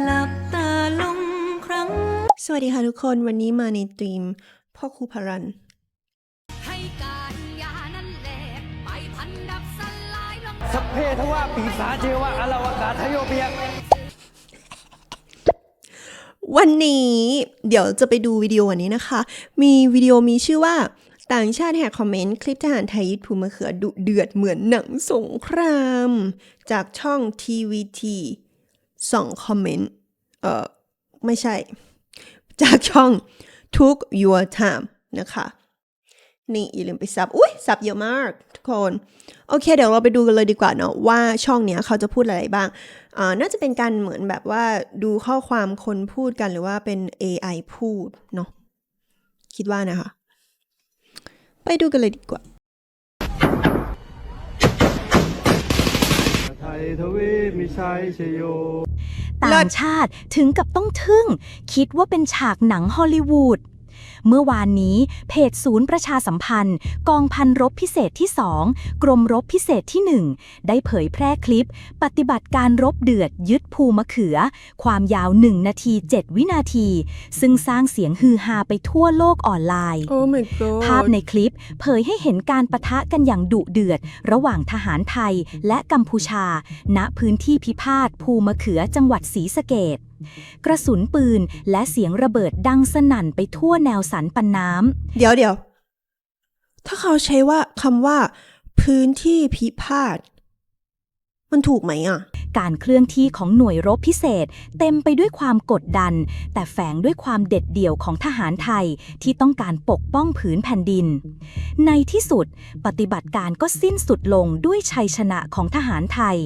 หลับตาลงครั้ง สวัสดีค่ะทุกคนวันนี้มาในตรีม พ่อครูพารัน ให้การยานั้นแหลกไปพันดับสลายลงสัพเพทวาปีศาจเทวะอลาวกาทโยเปียกวันนี้เดี๋ยวจะไปดูวิดีโอวันนี้นะคะ มีวิดีโอมีชื่อว่าต่างชาติแหกคอมเมนต์ คลิปทหารไทยยึดภูมะเขือดุเดือดเหมือนหนังสงคราม จากช่อง TVT สองคอมเมนต์ เอ่อไม่ใช่ จากช่อง Took Your Time นะคะ นี่อย่าลืมไปซับ อุ้ยซับเยอะมากทุกคน โอเค เดี๋ยวเราไปดูกันเลยดีกว่าเนาะว่าช่องเนี้ยเขาจะพูดอะไรบ้างอ่าน่าจะเป็นการเหมือนแบบว่าดูข้อความคนพูดกันหรือว่าเป็น AI พูดเนาะคิดว่านะคะ ไปดูกันเลยดีกว่า ทยทวีมิชัยชโย ต่างชาติถึงกับต้องทึ่ง คิดว่าเป็นฉากหนังฮอลลีวูด เมื่อวานนี้เพจศูนย์ประชาสัมพันธ์ กองพันรบพิเศษที่ 2 กรมรบพิเศษที่ 1 ได้เผยแพร่คลิป ปฏิบัติการรบเดือดยึดภูมะเขือ ความยาว 1 นาที 7 วินาที ซึ่งสร้างเสียงฮือฮาไปทั่วโลกออนไลน์ Oh my god ภาพในคลิปเผยให้เห็นการประทะกันอย่างดุเดือด ระหว่างทหารไทยและกัมพูชา ณพื้นที่พิพาทภูมะเขือจังหวัดศรีสะเกดกระสุนปืนและเสียงระเบิดดังสนั่นไปทั่วแนวสันปันน้ำเดี๋ยวเดี๋ยว ถ้าเขาใช้ว่าคำว่า พื้นที่พิพาทมันถูกไหมอะ การเคลื่อนที่ของหน่วยรบพิเศษ เต็มไปด้วยความกดดัน แต่แฝงด้วยความเด็ดเดี่ยวของทหารไทยที่ต้องการปกป้องผืนแผ่นดิน ในที่สุด ปฏิบัติการก็สิ้นสุดลงด้วยชัยชนะของทหารไทย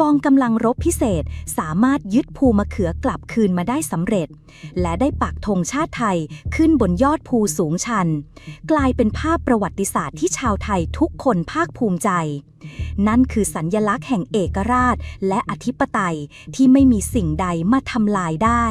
กองกำลังรบพิเศษสามารถยึดภูมะเขือกลับคืนมาได้สำเร็จ และได้ปักธงชาติไทยขึ้นบนยอดภูสูงชัน กลายเป็นภาพประวัติศาสตร์ที่ชาวไทยทุกคนภาคภูมิใจ นั่นคือสัญญลักษณ์แห่งเอกราชและอธิปไตยที่ไม่มีสิ่งใดมาทำลายได้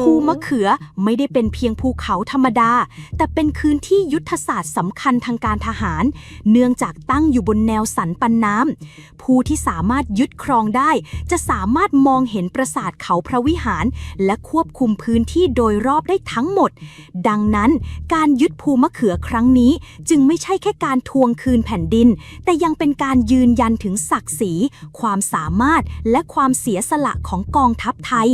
ภูมะเขือไม่ได้เป็นเพียงภูเขาธรรมดา แต่เป็นคืนที่ยุทธศาสตร์สำคัญทางการทหาร เนื่องจากตั้งอยู่บนแนวสันปันน้ำผู้ที่สามารถยึดครองได้ จะสามารถมองเห็นปราสาทเขาพระวิหาร และควบคุมพื้นที่โดยรอบได้ทั้งหมด ดังนั้นการยึดภูมะเขือครั้งนี้ จึงไม่ใช่แค่การทวงคืนแผ่นดิน แต่ยังเป็นการยืนยันถึงศักดิ์ศรี ความสามารถและความเสียสละของกองทัพไทย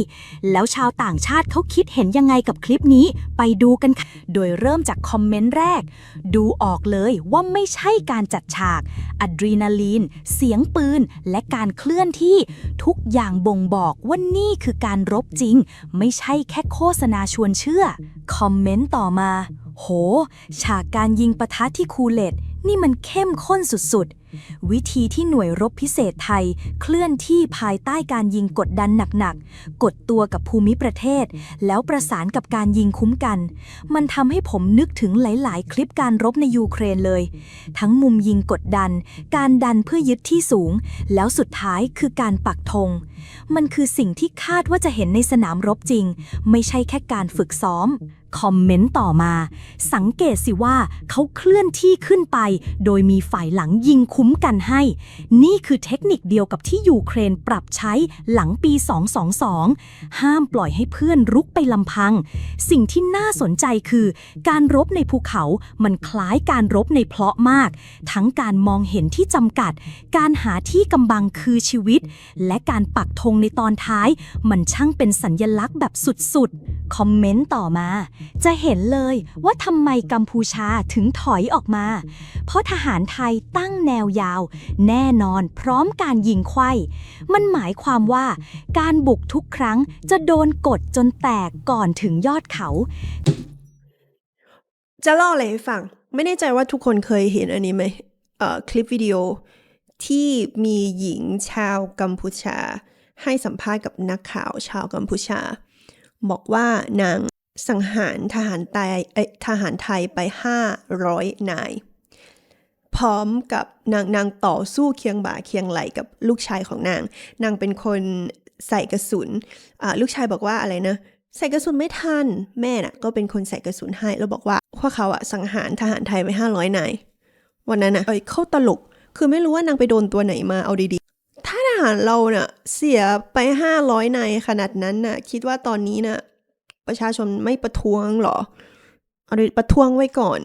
แล้วชาวต่างชาติเขาคิดเห็นยังไงกับคลิปนี้ ไปดูกันค่ะโดยเริ่มจากคอมเมนต์แรก ดูออกเลยว่าไม่ใช่การจัดฉากอะดรีนาลีน เสียงปืน และการเคลื่อนที่ ทุกอย่างบ่งบอกว่านี่คือการรบจริง ไม่ใช่แค่โฆษณาชวนเชื่อ คอมเมนต์ต่อมา โห ฉากการยิงปะทะที่คูเลตนี่มันเข้มข้นสุดๆ วิธีที่หน่วยรบพิเศษไทยเคลื่อนที่ภายใต้การยิงกดดันหนักๆ กดตัวกับภูมิประเทศ แล้วประสานกับการยิงคุ้มกัน มันทำให้ผมนึกถึงหลาย ๆ คลิปการรบในยูเครนเลย ทั้งมุมยิงกดดัน การดันเพื่อยึดที่สูง แล้วสุดท้ายคือการปักธง มันคือสิ่งที่คาดว่าจะเห็นในสนามรบจริง ไม่ใช่แค่การฝึกซ้อมคอมเมนต์ต่อมา สังเกตสิว่าเขาเคลื่อนที่ขึ้นไป โดยมีฝ่ายหลังยิงคุุ้้มกันให้ นี่คือเทคนิคเดียวกับที่ยูเครนปรับใช้หลังปี 222 ห้ามปล่อยให้เพื่อนรุกไปลำพัง สิ่งที่น่าสนใจคือ การรบในภูเขามันคล้ายการรบในเพลาะมาก ทั้งการมองเห็นที่จำกัด การหาที่กำบังคือชีวิต และการปักธงในตอนท้าย มันช่างเป็นสัญญลักษณ์แบบสุดๆ คอมเมนต์ต่อมา จะเห็นเลยว่าทำไมกัมพูชาถึงถอยออกมา เพราะทหารไทยตั้งแนวยาวแน่นอนพร้อมการยิงไขว้มันหมายความว่า การบุกทุกครั้งจะโดนกดจนแตกก่อนถึงยอดเขา จะเล่าอะไรให้ฟัง ไม่แน่ใจว่าทุกคนเคยเห็นอันนี้ไหมเอ่อคลิปวิดีโอที่มีหญิงชาวกัมพูชา ให้สัมภาษณ์กับนักข่าวชาวกัมพูชา บอกว่านางสังหารทหารไทยเอ้ยทหารไทยไป 500 นาย พร้อมกับนางนางต่อสู้เคียงบ่าเคียงไหลกับลูกชายของนาง นางเป็นคนใส่กระสุนลูกชายบอกว่าอะไรนะใส่กระสุนไม่ทัน แม่น่ะ ก็เป็นคนใส่กระสุนให้ แล้วบอกว่าพวกเขาอะสังหารทหารไทยไปห้าร้อยนายวันนั้นอะเอ้ยเข้าตลก คือไม่รู้ว่านางไปโดนตัวไหนมาเอาดีๆ ถ้าทหารเราเน่ะ เสียไปห้าร้อยนายขนาดนั้นน่ะ คิดว่าตอนนี้น่ะ ประชาชนไม่ประท้วงหรอเอาดิประท้วงไว้ก่อน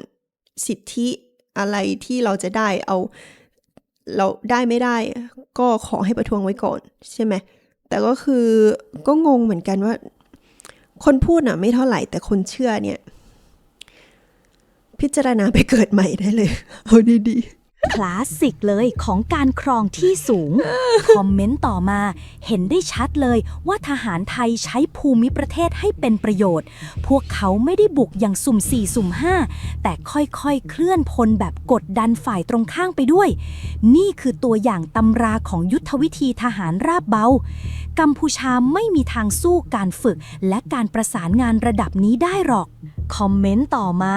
สิทธิ อะไรที่เราจะได้เอา เราได้ไม่ได้ ก็ขอให้ประท้วงไว้ก่อนใช่ไหมแต่ก็คือก็งงเหมือนกันว่า คนพูดน่ะ ไม่เท่าไหร่แต่คนเชื่อเนี่ย พิจารณาไปเกิดใหม่ได้เลย เอาดีๆ คลาสสิกเลยของการครองที่สูง คอมเมนต์ต่อมา เห็นได้ชัดเลยว่าทหารไทยใช้ภูมิประเทศให้เป็นประโยชน์ พวกเขาไม่ได้บุกอย่างสุ่ม4สุ่ม5แต่ค่อยๆ เคลื่อนพลแบบกดดันฝ่ายตรงข้างไปด้วย นี่คือตัวอย่างตำราของยุทธวิธีทหารราบเบา กัมพูชาไม่มีทางสู้การฝึกและการประสานงานระดับนี้ได้หรอก คอมเมนต์ต่อมา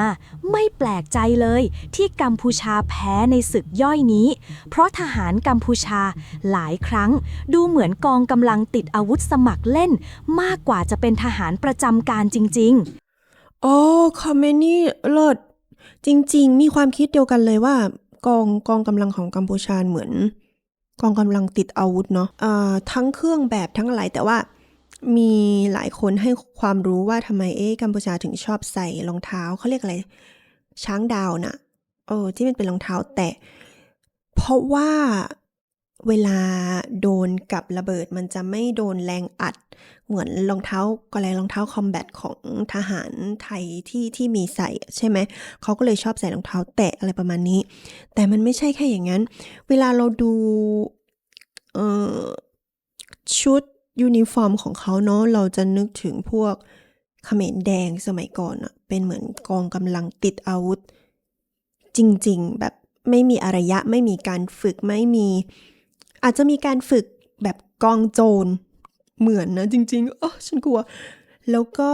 ไม่แปลกใจเลยที่กัมพูชาแพ้ในศึกย่อยนี้ เพราะทหารกัมพูชาหลายครั้ง ดูเหมือนกองกำลังติดอาวุธสมัครเล่น มากกว่าจะเป็นทหารประจำการจริง ๆ โอ้คอมเมนต์นี่เลิศจริง ๆ มีความคิดเดียวกันเลยว่ากองกองกำลังของกัมพูชาเหมือน กองกำลังติดอาวุธเนาะอ่าทั้งเครื่องแบบทั้งอะไรแต่ว่า มีหลายคนให้ความรู้ว่าทำไมเอ๊ะกัมพูชาถึงชอบใส่รองเท้าเขาเรียกอะไร ช้างดาวน่ะเออที่มันเป็นรองเท้าแตะเพราะว่าเวลาโดนกับระเบิดมันจะไม่โดนแรงอัด เหมือนรองเท้าก็อะไรรองเท้าคอมแบทของทหารไทยที่ที่มีใส่ใช่ไหมเขาก็เลยชอบใส่รองเท้าแตะอะไรประมาณนี้ แต่มันไม่ใช่แค่อย่างนั้น เวลาเราดูเออชุด ยูนิฟอร์มของเขาเนาะเราจะนึกถึงพวกเขมรแดงสมัยก่อนอะเป็นเหมือนกองกำลังติดอาวุธ จริง ๆ แบบไม่มีอารยะไม่มีการฝึกไม่มี อาจจะมีการฝึกแบบกองโจรเหมือนนะจริงๆอ๋อฉันกลัว แล้วก็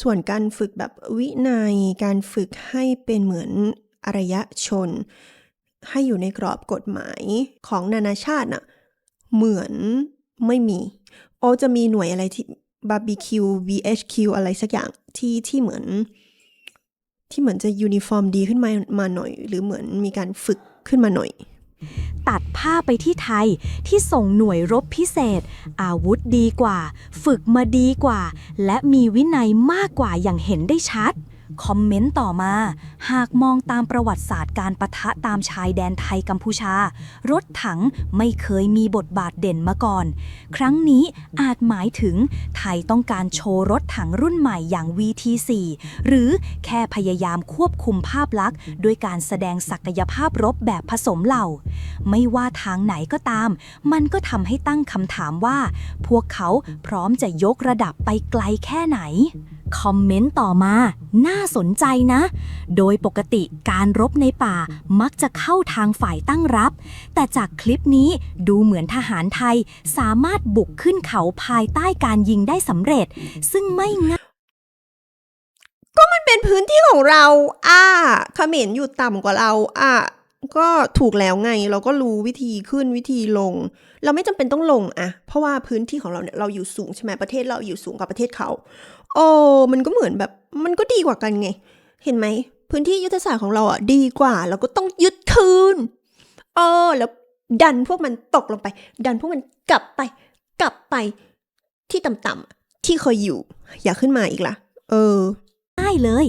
ส่วนการฝึกแบบวินัยการฝึกให้เป็นเหมือนอารยชน ให้อยู่ในกรอบกฎหมายของนานาชาติน่ะเหมือน ไม่มีโอจะมีหน่วยอะไรที่บาร์บีคิว VHQ อะไรสักอย่างที่ที่เหมือน ที่เหมือนจะยูนิฟอร์มดีขึ้นมามาหน่อย หรือเหมือนมีการฝึกขึ้นมาหน่อย ตัดผ้าไปที่ไทยที่ส่งหน่วยรบพิเศษ อาวุธดีกว่า ฝึกมาดีกว่า และมีวินัยมากกว่าอย่างเห็นได้ชัด คอมเมนต์ต่อมา หากมองตามประวัติศาสตร์การประทะตามชายแดนไทยกัมพูชา รถถังไม่เคยมีบทบาทเด่นมาก่อน ครั้งนี้อาจหมายถึงไทยต้องการโชว์รถถังรุ่นใหม่อย่าง VT4 หรือแค่พยายามควบคุมภาพลักษณ์ด้วยการแสดงศักยภาพรบแบบผสมเหล่า ไม่ว่าทางไหนก็ตาม มันก็ทำให้ตั้งคำถามว่า พวกเขาพร้อมจะยกระดับไปไกลแค่ไหน คอมเมนต์ต่อมา น่าสนใจนะ โดยปกติการรบในป่ามักจะเข้าทางฝ่ายตั้งรับ แต่จากคลิปนี้ดูเหมือนทหารไทยสามารถบุกขึ้นเขาภายใต้การยิงได้สำเร็จ ซึ่งไม่ง่ายก็มันเป็นพื้นที่ของเรา อ่าเขมรอยู่ต่ำกว่าเรา อ่าก็ถูกแล้วไงเราก็รู้วิธีขึ้นวิธีลง เราไม่จำเป็นต้องลงอะเพราะว่าพื้นที่ของเราเนี่ยเราอยู่สูงใช่ไหมประเทศเราอยู่สูงกว่าประเทศเขา โอ้มันก็เหมือนแบบ มันก็ดีกว่ากันไง เห็นไหม พื้นที่ยุทธศาสตร์ของเราอะดีกว่า เราก็ต้องยึดคืนเออแล้วดันพวกมันตกลงไป ดันพวกมันกลับไป กลับไปที่ต่ำๆที่เคยอยู่ อย่าขึ้นมาอีกล่ะเออง่าเลย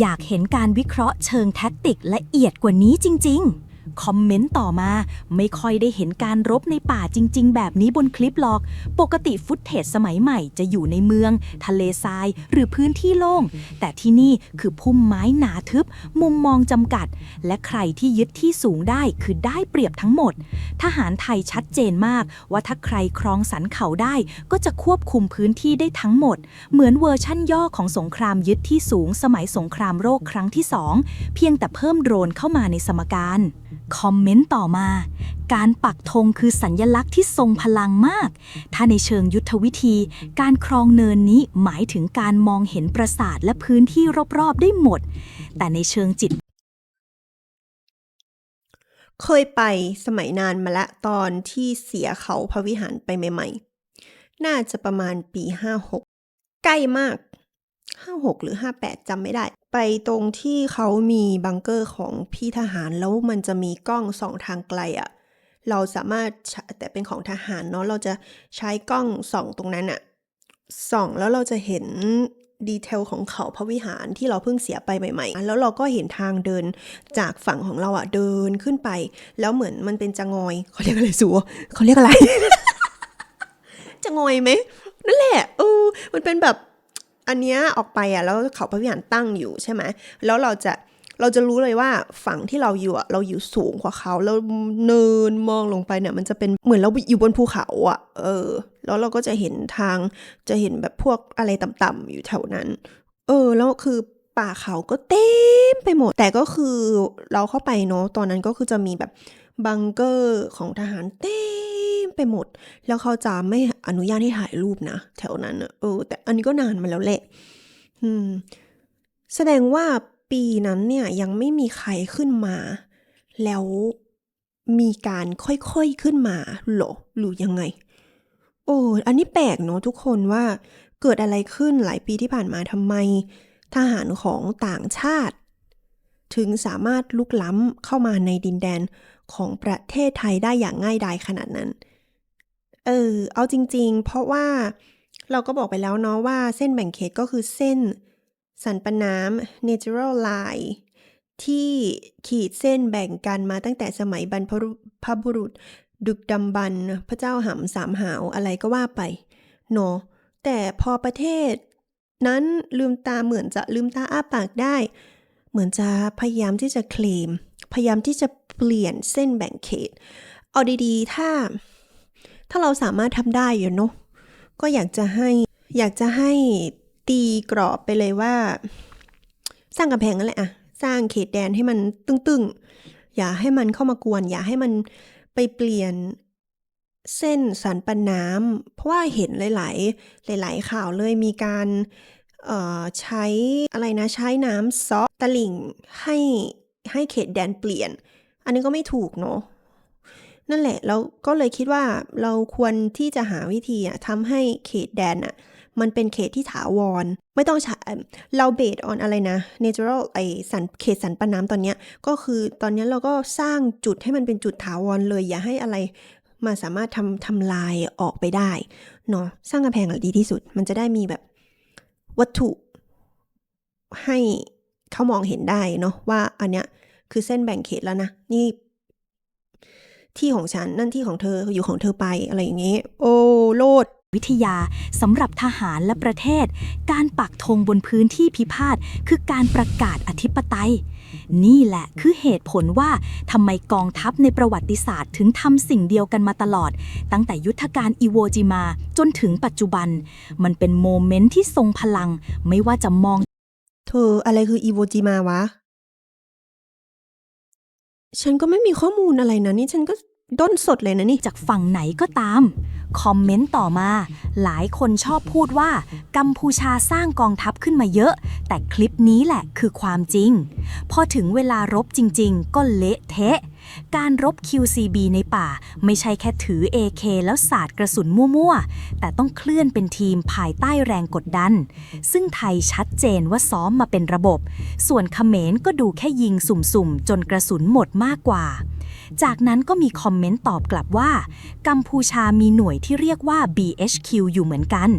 อยากเห็นการวิเคราะห์เชิงแท็กติกละเอียดกว่านี้จริง ๆ คอมเมนต์ต่อมา ไม่ค่อยได้เห็นการรบในป่าจริง ๆ แบบนี้บนคลิปหรอก ปกติฟุตเทจสมัยใหม่จะอยู่ในเมือง ทะเลทราย หรือพื้นที่โล่ง แต่ที่นี่คือพุ่มไม้หนาทึบ มุมมองจำกัด และใครที่ยึดที่สูงได้คือได้เปรียบทั้งหมด ทหารไทยชัดเจนมาก ว่าถ้าใครครองสันเขาได้ ก็จะควบคุมพื้นที่ได้ทั้งหมด เหมือนเวอร์ชั่นย่อของสงครามยึดที่สูงสมัยสงครามโรคครั้งที่สองเพียงแต่เพิ่มโดรนเข้ามาในสมการ คอมเมนต์ต่อมา การปักธงคือสัญญลักษณ์ที่ทรงพลังมาก ถ้าในเชิงยุทธวิธี การครองเนินนี้หมายถึงการมองเห็นปราสาทและพื้นที่รอบๆได้หมด แต่ในเชิงจิต เคยไปสมัยนานมาละตอนที่เสียเขาพระวิหารไปใหม่ๆ น่าจะประมาณปีห้าหกใกล้มากห้าหกหรือห้าแปดจำไม่ได้ ไปตรงที่เขามีบังเกอร์ของพี่ทหารแล้วมันจะมีกล้องสองทางไกลอะเราสามารถแต่เป็นของทหารเนาะเราจะใช้กล้องส่องตรงนั้นอะส่องแล้วเราจะเห็นดีเทลของเขาพระวิหารที่เราเพิ่งเสียไปใหม่ๆ แล้วเราก็เห็นทางเดินจากฝั่งของเราอะเดินขึ้นไป แล้วเหมือนมันเป็นจะงอย เขาเรียกอะไรสัวเขาเรียกอะไร จะงอยไหมนั่นแหละเออมันเป็นแบบ อันเนี้ยออกไปอะแล้วเขาพระวิหารตั้งอยู่ใช่ไหมแล้วเราจะเราจะรู้เลยว่าฝั่งที่เราอยู่อะเราอยู่สูงกว่าเขาแล้วเนินมองลงไปเนี่ย มันจะเป็นเหมือนเราอยู่บนภูเขาอะเออ แล้วเราก็จะเห็นทางจะเห็นแบบพวกอะไรต่ำๆอยู่แถวนั้น เออ แล้วคือป่าเขาก็เต็มไปหมด แต่ก็คือเราเข้าไปเนาะตอนนั้นก็คือจะมีแบบบังเกอร์ของทหารเต็ม ไปหมด แล้วเขาจะไม่อนุญาตให้ถ่ายรูปนะแถวนั้นเออ แต่อันนี้ก็นานมาแล้วแหละอืม แสดงว่าปีนั้นเนี่ยยังไม่มีใครขึ้นมา แล้วมีการค่อยๆขึ้นมาหรอหรือยังไง โอ้อันนี้แปลกเนาะทุกคนว่าเกิดอะไรขึ้นหลายปีที่ผ่านมาทำไม ทหารของต่างชาติ ถึงสามารถลุกล้ำเข้ามาในดินแดนของประเทศไทยได้อย่างง่ายดายขนาดนั้น เออ เอาจริง ๆ เพราะว่าเราก็บอกไปแล้วเนาะว่าเส้นแบ่งเขตก็คือเส้นสันปน้ำ natural line ที่ขีดเส้นแบ่งกันมาตั้งแต่สมัยบรรพบุรุษ ดึกดำบรรพ์พระเจ้าหำสามหาวอะไรก็ว่าไปเนาะแต่พอประเทศ นั้นลืมตาเหมือนจะลืมตาอ้าปากได้ เหมือนจะพยายามที่จะเคลม พยายามที่จะเปลี่ยนเส้นแบ่งเขต เอาดีๆ ถ้า ถ้าเราสามารถทำได้อยู่เนาะก็อยากจะให้อยากจะให้ตีกรอบไปเลยว่า สร้างกำแพงนั่นแหละอะสร้างเขตแดนให้มันตึงๆ อย่าให้มันเข้ามากวน อย่าให้มันไปเปลี่ยนเส้นสันปันน้ำเพราะว่าเห็นหลาย ๆ หลาย ๆ ข่าวเลยมีการใช้อะไรนะใช้น้ำซอตะลิ่งให้ให้เขตแดนเปลี่ยน อันนี้ก็ไม่ถูกเนาะ นั่นแหละเราก็เลยคิดว่าเราควรที่จะหาวิธีอะทำให้เขตแดนอะมันเป็นเขตที่ถาวร ไม่ต้องเราเบสออนอะไรนะ natural ไอสันเขตสันปน้ำตอนเนี้ยก็คือตอนนี้เราก็สร้างจุดให้มันเป็นจุดถาวรเลย อย่าให้อะไรมาสามารถทำทำลายออกไปได้เนาะสร้างกำแพงอะดีที่สุด มันจะได้มีแบบวัตถุให้เขามองเห็นได้เนาะว่าอันเนี้ยคือเส้นแบ่งเขตแล้วนะ นี่ ที่ของฉันนั่นที่ของเธออยู่ของเธอไปอะไรอย่างเงี้ยโอ้โลดวิทยาสำหรับทหารและประเทศ การปักธงบนพื้นที่พิพาทคือการประกาศอธิปไตย นี่แหละคือเหตุผลว่าทำไมกองทัพในประวัติศาสตร์ ถึงทำสิ่งเดียวกันมาตลอด ตั้งแต่ยุทธการอิโวจิมาจนถึงปัจจุบัน มันเป็นโมเมนต์ที่ทรงพลัง ไม่ว่าจะมอง เธออะไรคืออีโวจิมาวะ ฉันก็ไม่มีข้อมูลอะไรนะนี่ฉันก็ด้นสดเลยนะนี่ จากฝั่งไหนก็ตาม คอมเมนต์ต่อมา หลายคนชอบพูดว่า กัมพูชาสร้างกองทัพขึ้นมาเยอะ แต่คลิปนี้แหละคือความจริง พอถึงเวลารบจริง ๆ ก็เละเทะ การรบ QCB ในป่าไม่ใช่แค่ถือ AK แล้วสาดกระสุนมั่วๆ แต่ต้องเคลื่อนเป็นทีมภายใต้แรงกดดัน ซึ่งไทยชัดเจนว่าซ้อมมาเป็นระบบ ส่วนเขมรก็ดูแค่ยิงสุ่มๆ จนกระสุนหมดมากกว่า จากนั้นก็มีคอมเมนต์ตอบกลับว่า กัมพูชามีหน่วยที่เรียกว่า BHQ อยู่เหมือนกัน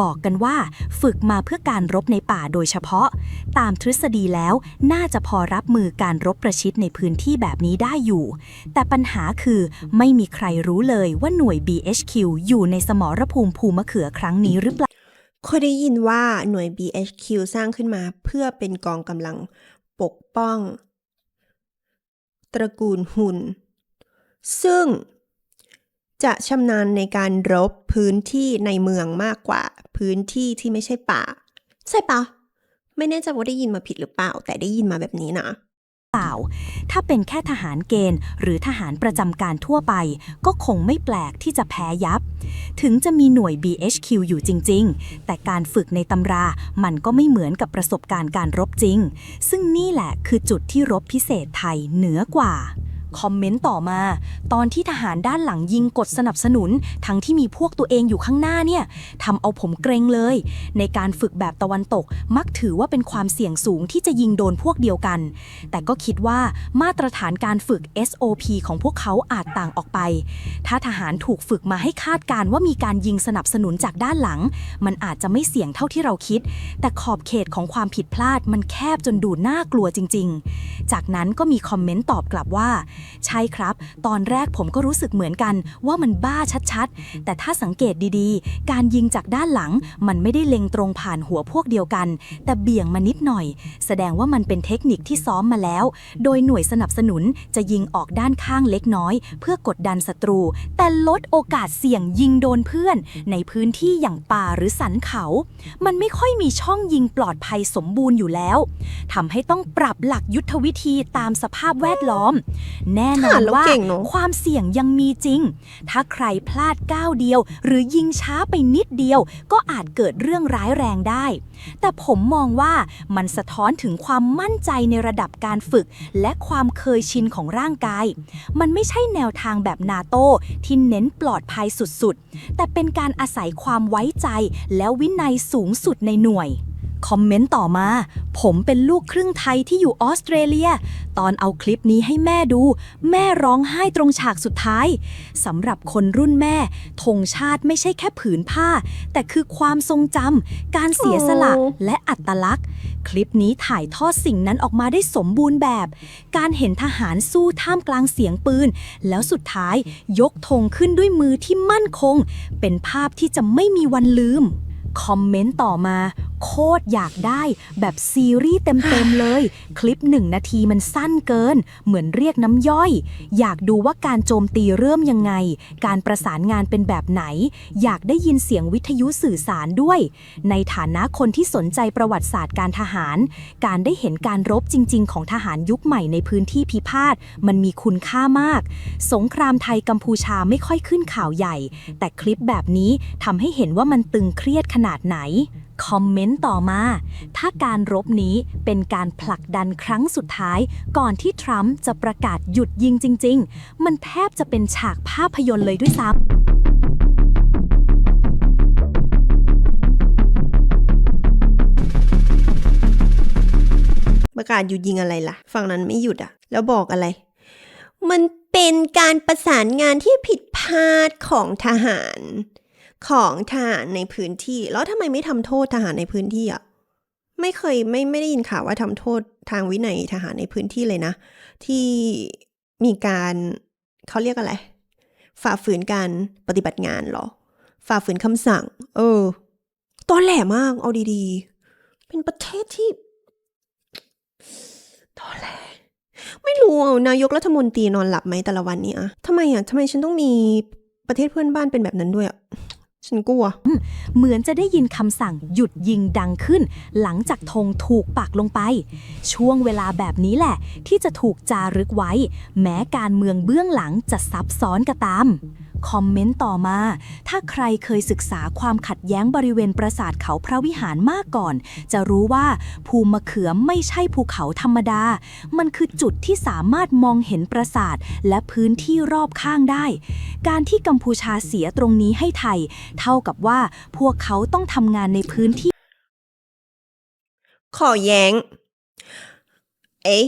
บอกกันว่าฝึกมาเพื่อการรบในป่าโดยเฉพาะ ตามทฤษฎีแล้วน่าจะพอรับมือการรบประชิดในพื้นที่แบบนี้ได้อยู่ แต่ปัญหาคือไม่มีใครรู้เลยว่าหน่วย BHQ อยู่ในสมรภูมิภูมะเขือครั้งนี้หรือเปล่าเคยได้ยินว่าหน่วย BHQ สร้างขึ้นมาเพื่อเป็นกองกำลังปกป้อง ตระกูลหุนซึ่งจะชำนาญในการรบพื้นที่ในเมืองมากกว่า พื้นที่ที่ไม่ใช่ป่า ใช่ปะไม่แน่ใจว่าได้ยินมาผิดหรือเปล่า แต่ได้ยินมาแบบนี้นะ เปล่า ถ้าเป็นแค่ทหารเกณฑ์ หรือทหารประจำการทั่วไป ก็คงไม่แปลกที่จะแพ้ยับ ถึงจะมีหน่วย BHQ อยู่จริง ๆ แต่การฝึกในตำรามันก็ไม่เหมือนกับประสบการณ์การรบจริง ซึ่งนี่แหละคือจุดที่รบพิเศษไทยเหนือกว่า คอมเมนต์ต่อมา ตอนที่ทหารด้านหลังยิงกดสนับสนุน ทั้งที่มีพวกตัวเองอยู่ข้างหน้าเนี่ยทำเอาผมเกรงเลย ในการฝึกแบบตะวันตก มักถือว่าเป็นความเสี่ยงสูงที่จะยิงโดนพวกเดียวกัน แต่ก็คิดว่ามาตรฐานการฝึก SOP ของพวกเขาอาจต่างออกไป ถ้าทหารถูกฝึกมาให้คาดการณ์ว่ามีการยิงสนับสนุนจากด้านหลัง มันอาจจะไม่เสี่ยงเท่าที่เราคิด แต่ขอบเขตของความผิดพลาดมันแคบจนดูน่ากลัวจริง ๆ จากนั้นก็มีคอมเมนต์ตอบกลับว่าใช่ครับ ตอนแรกผมก็รู้สึกเหมือนกันว่ามันบ้าชัดๆ แต่ถ้าสังเกตดีๆ การยิงจากด้านหลังมันไม่ได้เล็งตรงผ่านหัวพวกเดียวกัน แต่เบี่ยงมานิดหน่อย แสดงว่ามันเป็นเทคนิคที่ซ้อมมาแล้ว โดยหน่วยสนับสนุนจะยิงออกด้านข้างเล็กน้อย เพื่อกดดันศัตรู แต่ลดโอกาสเสี่ยงยิงโดนเพื่อน ในพื้นที่อย่างป่าหรือสันเขา มันไม่ค่อยมีช่องยิงปลอดภัยสมบูรณ์อยู่แล้วทำให้ต้องปรับหลักยุทธวิธีตามสภาพแวดล้อมแน่นอทหารนเราว่าเก่งเนอะความเสี่ยงยังมีจริง ถ้าใครพลาดก้าวเดียว หรือยิงช้าไปนิดเดียว ก็อาจเกิดเรื่องร้ายแรงได้ แต่ผมมองว่ามันสะท้อนถึงความมั่นใจในระดับการฝึก และความเคยชินของร่างกาย มันไม่ใช่แนวทางแบบนาโต้ที่เน้นปลอดภัยสุดๆ แต่เป็นการอาศัยความไว้ใจและวินัยสูงสุดในหน่วย คอมเมนต์ต่อมา ผมเป็นลูกครึ่งไทยที่อยู่ออสเตรเลีย ตอนเอาคลิปนี้ให้แม่ดู แม่ร้องไห้ตรงฉากสุดท้ายสำหรับคนรุ่นแม่ธงชาติไม่ใช่แค่ผืนผ้า แต่คือความทรงจำการเสียสละโอ้และอัตลักษณ์ คลิปนี้ถ่ายทอดสิ่งนั้นออกมาได้สมบูรณ์แบบ การเห็นทหารสู้ท่ามกลางเสียงปืน แล้วสุดท้ายยกธงขึ้นด้วยมือที่มั่นคง เป็นภาพที่จะไม่มีวันลืมคอมเมนต์ต่อมา โคตรอยากได้ แบบซีรีส์เต็มๆเลย คลิปหนึ่งนาทีมันสั้นเกิน เหมือนเรียกน้ำย่อย อยากดูว่าการโจมตีเริ่มยังไง การประสานงานเป็นแบบไหน อยากได้ยินเสียงวิทยุสื่อสารด้วย ในฐานะคนที่สนใจประวัติศาสตร์การทหาร การได้เห็นการรบจริง ๆ ของทหารยุคใหม่ในพื้นที่พิพาทมันมีคุณค่ามาก สงครามไทยกัมพูชาไม่ค่อยขึ้นข่าวใหญ่ แต่คลิปแบบนี้ทำให้เห็นว่ามันตึงเครียดขนาดไหน คอมเมนต์ต่อมา ถ้าการรบนี้เป็นการผลักดันครั้งสุดท้าย ก่อนที่ทรัมป์จะประกาศหยุดยิงจริง ๆ มันแทบจะเป็นฉากภาพยนตร์เลยด้วยซ้ำประกาศหยุดยิงอะไรล่ะ ฝั่งนั้นไม่หยุดอะแล้วบอกอะไร มันเป็นการประสานงานที่ผิดพลาดของทหาร ของทหารในพื้นที่ แล้วทำไมไม่ทำโทษทหารในพื้นที่อะไม่เคยไม่ไม่ได้ยินข่าวว่าทำโทษทางวินัยทหารในพื้นที่เลยนะ ที่มีการเขาเรียกอะไร ฝ่าฝืนการปฏิบัติงานหรอ ฝ่าฝืนคำสั่ง เออตอนแหลมาก เอาดีๆ เป็นประเทศที่ตอนแรกไม่รู้อะนายกรัฐมนตรีนอนหลับไหมแต่ละวันนี้อะทำไมอะทำไมฉันต้องมีประเทศเพื่อนบ้านเป็นแบบนั้นด้วยอะ ฉันกลัว เหมือนจะได้ยินคำสั่งหยุดยิงดังขึ้น หลังจากธงถูกปักลงไป ช่วงเวลาแบบนี้แหละ ที่จะถูกจารึกไว้ แม้การเมืองเบื้องหลังจะซับซ้อนก็ตาม คอมเมนต์ต่อมา ถ้าใครเคยศึกษาความขัดแย้งบริเวณปราสาทเขาพระวิหารมากก่อน จะรู้ว่าภูมะเขือไม่ใช่ภูเขาธรรมดา มันคือจุดที่สามารถมองเห็นปราสาทและพื้นที่รอบข้างได้ การที่กัมพูชาเสียตรงนี้ให้ไทยเท่ากับว่าพวกเขาต้องทำงานในพื้นที่ ขอแย้ง เอ๊ะ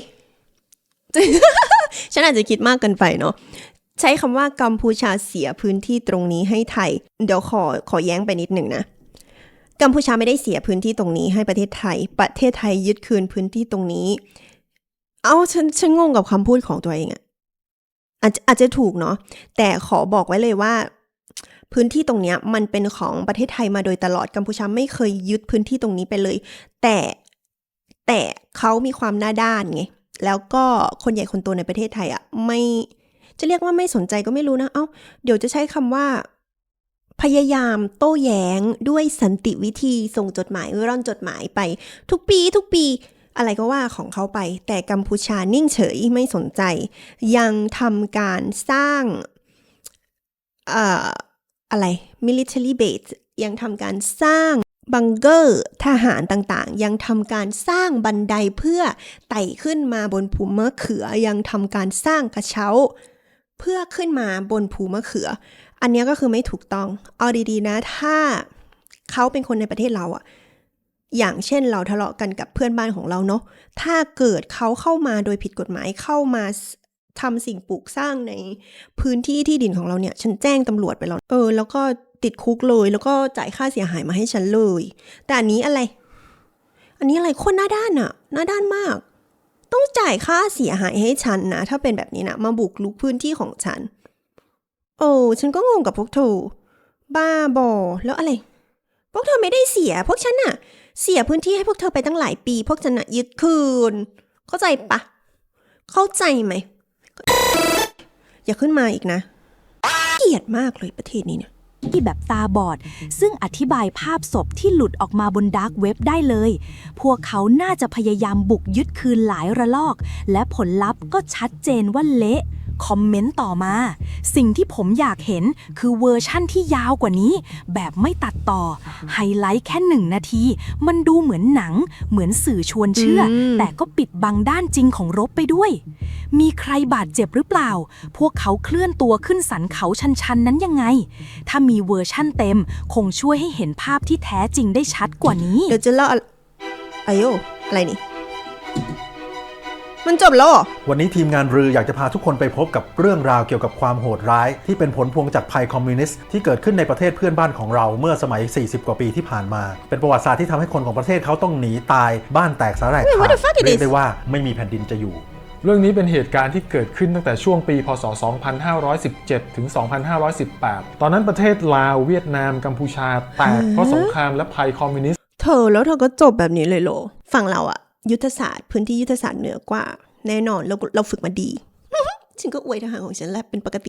ฉันอาจจะคิดมากเกินไปเนาะใช้คำว่ากัมพูชาเสียพื้นที่ตรงนี้ให้ไทย เดี๋ยวขอขอแย้งไปนิดหนึ่งนะกัมพูชาไม่ได้เสียพื้นที่ตรงนี้ให้ประเทศไทย ประเทศไทยยึดคืนพื้นที่ตรงนี้ เอาฉันฉันงงกับคำพูดของตัวเองอะอาจจะอาจจะถูกเนาะแต่ขอบอกไว้เลยว่า พื้นที่ตรงนี้มันเป็นของประเทศไทยมาโดยตลอดกัมพูชาไม่เคยยึดพื้นที่ตรงนี้ไปเลย แต่แต่เขามีความหน้าด้านไงแล้วก็คนใหญ่คนโตในประเทศไทยอะ่ะไม่จะเรียกว่าไม่สนใจก็ไม่รู้นะ เอ้า เดี๋ยวจะใช้คำว่า พยายามโต้แย้งด้วยสันติวิธีส่งจดหมายร่อนจดหมายไป ทุกปี ทุกปีอะไรก็ว่าของเขาไป แต่กัมพูชานิ่งเฉยไม่สนใจ ยังทำการสร้าง อะไร military base ยังทำการสร้างบังเกอร์ทหารต่างๆ ยังทำการสร้างบันไดเพื่อไต่ขึ้นมาบนภูมะเขือ ยังทำการสร้างกระเช้า เพื่อขึ้นมาบนภูมะเขือ อันนี้ก็คือไม่ถูกต้อง เอาดีๆนะ ถ้าเขาเป็นคนในประเทศเราอะอย่างเช่นเราทะเลาะกันกับเพื่อนบ้านของเราเนาะ ถ้าเกิดเขาเข้ามาโดยผิดกฎหมายเข้ามา ทำสิ่งปลูกสร้างในพื้นที่ที่ดินของเราเนี่ย ฉันแจ้งตำรวจไปแล้ว เออ แล้วก็ติดคุกเลย แล้วก็จ่ายค่าเสียหายมาให้ฉันเลย แต่อันนี้อะไร อันนี้อะไรโคนหน้าด้านอะหน้าด้านมาก ต้องจ่ายค่าเสียหายให้ฉันนะ ถ้าเป็นแบบนี้นะ มาบุกลุกพื้นที่ของฉัน โอ้ฉันก็งงกับพวกเธอ บ้าบอ แล้วอะไร พวกเธอไม่ได้เสีย พวกฉันน่ะเสียพื้นที่ให้พวกเธอไปตั้งหลายปี พวกฉันน่ะยึดคืน เข้าใจปะ เข้าใจไหม อย่าขึ้นมาอีกนะ เกลียดมากเลยประเทศนี้เนี่ย ที่แบบตาบอด ซึ่งอธิบายภาพศพที่หลุดออกมาบนดาร์กเว็บได้เลย พวกเขาน่าจะพยายามบุกยึดคืนหลายระลอก และผลลัพธ์ก็ชัดเจนว่าเละคอมเมนต์ต่อมา สิ่งที่ผมอยากเห็นคือเวอร์ชั่นที่ยาวกว่านี้ แบบไม่ตัดต่อ ไฮไลท์แค่หนึ่งนาที มันดูเหมือนหนัง เหมือนสื่อชวนเชื่ออมแต่ก็ปิดบังด้านจริงของรบไปด้วย มีใครบาดเจ็บหรือเปล่า พวกเขาเคลื่อนตัวขึ้นสันเขาชันๆ นั้นยังไง ถ้ามีเวอร์ชั่นเต็ม คงช่วยให้เห็นภาพที่แท้จริงได้ชัดกว่านี้ เดี๋ยวจะเล่าอะไอโยอะไรนี่ มันจบแล้วเหรอ วันนี้ทีมงานรืออยากจะพาทุกคนไปพบกับเรื่องราวเกี่ยวกับความโหดร้าย ที่เป็นผลพวงจากภัยคอมมิวนิสต์ที่เกิดขึ้นในประเทศเพื่อนบ้านของเราเมื่อสมัย 40 กว่าปีที่ผ่านมา เป็นประวัติศาสตร์ที่ทำให้คนของประเทศเขาต้องหนีตายบ้านแตกสาแหรก Wait, what ขา the fuck ด it เรียก is? ได้ว่าไม่มีแผ่นดินจะอยู่ เรื่องนี้เป็นเหตุการณ์ที่เกิดขึ้นตั้งแต่ช่วงปีพศ 2517 ถึง 2518 ตอนนั้นประเทศลาวเวียดนามกัมพูชาแตกเพราะสงครามและภัยคอมมิวนิสต์ เธอแล้วเธอก็จบแบบนี้เลยเหรอฝั่งเราอะยุทธศาสตร์พื้นที่ยุทธศาสตร์เหนือกว่า แน่นอนเราเราฝึกมาดี ฉันก็อวยทหารของฉันแหละเป็นปกติ